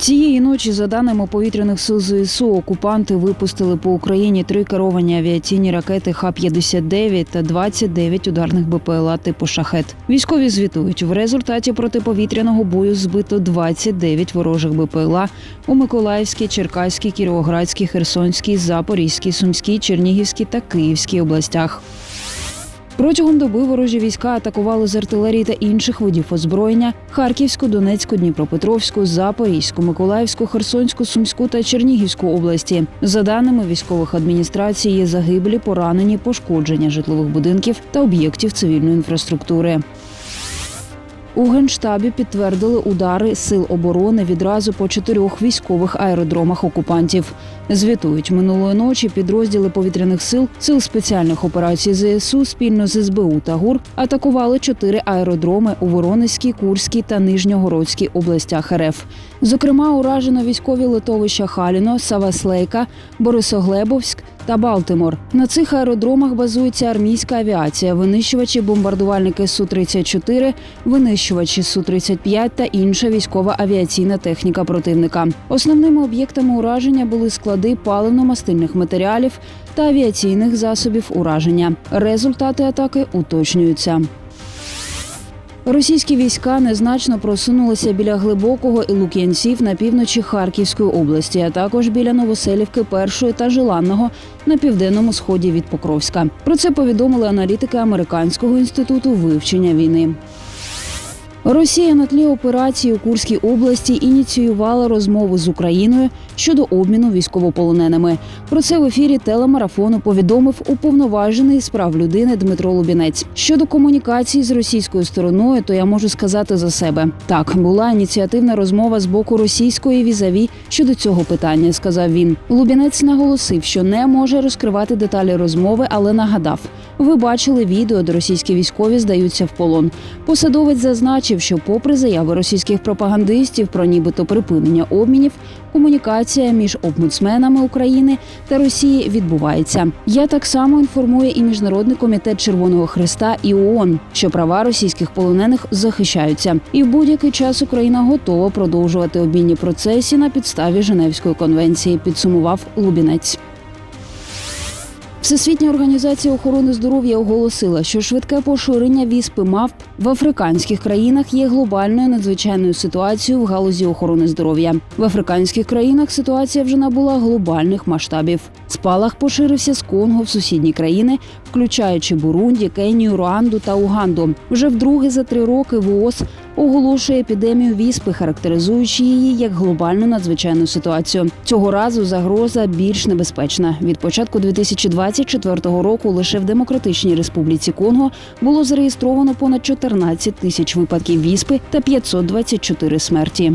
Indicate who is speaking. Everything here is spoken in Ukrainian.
Speaker 1: Цієї ночі, за даними повітряних сил ЗСУ, окупанти випустили по Україні три керовані авіаційні ракети Х-59 та 29 ударних БПЛА типу шахет. Військові звітують, в результаті протиповітряного бою збито 29 ворожих БПЛА у Миколаївській, Черкаській, Кіровоградській, Херсонській, Запорізькій, Сумській, Чернігівській та Київській областях. Протягом доби ворожі війська атакували з артилерії та інших видів озброєння Харківську, Донецьку, Дніпропетровську, Запорізьку, Миколаївську, Херсонську, Сумську та Чернігівську області. За даними військових адміністрацій, є загиблі, поранені, пошкодження житлових будинків та об'єктів цивільної інфраструктури. У генштабі підтвердили удари сил оборони відразу по чотирьох військових аеродромах окупантів. Звітують минулої ночі підрозділи повітряних сил сил спеціальних операцій ЗСУ спільно з СБУ та ГУР атакували чотири аеродроми у Воронезькій, Курській та Нижньогородській областях РФ. Зокрема, уражено військові литовища Халіно, Саваслейка, Борисоглебовськ та Балтимор. На цих аеродромах базується армійська авіація, винищувачі, бомбардувальники Су-34, винищувачі Су-35 та інша військова авіаційна техніка противника. Основними об'єктами ураження були склади паливно-мастильних матеріалів та авіаційних засобів ураження. Результати атаки уточнюються. Російські війська незначно просунулися біля глибокого і Лук'янців на півночі Харківської області, а також біля Новоселівки першої та Желанного на південному сході від Покровська. Про це повідомили аналітики Американського інституту вивчення війни. Росія на тлі операції у Курській області ініціювала розмову з Україною щодо обміну військовополоненими. Про це в ефірі телемарафону повідомив уповноважений з прав людини Дмитро Лубінець. Щодо комунікації з російською стороною, то я можу сказати за себе. Так, була ініціативна розмова з боку російської візаві щодо цього питання, сказав він. Лубінець наголосив, що не може розкривати деталі розмови, але нагадав. Ви бачили відео, де російські військові здаються в полон. Посадовець зазначив, що, попри заяви російських пропагандистів про нібито припинення обмінів, комунікація між омбудсменами України та Росії відбувається. Я так само інформує і міжнародний комітет Червоного Христа і ООН, що права російських полонених захищаються, і в будь-який час Україна готова продовжувати обмінні процесі на підставі Женевської конвенції. Підсумував Лубінець. Всесвітня організація охорони здоров'я оголосила, що швидке поширення віспи мавп в африканських країнах є глобальною надзвичайною ситуацією в галузі охорони здоров'я. В африканських країнах ситуація вже набула глобальних масштабів. Спалах поширився з Конго в сусідні країни, включаючи Бурунді, Кенію, Руанду та Уганду. Вже вдруге за три роки ВООЗ оголошує епідемію віспи, характеризуючи її як глобальну надзвичайну ситуацію. Цього разу загроза більш небезпечна. Від початку 2024 року лише в Демократичній Республіці Конго було зареєстровано понад 14 тисяч випадків віспи та 524 смерті.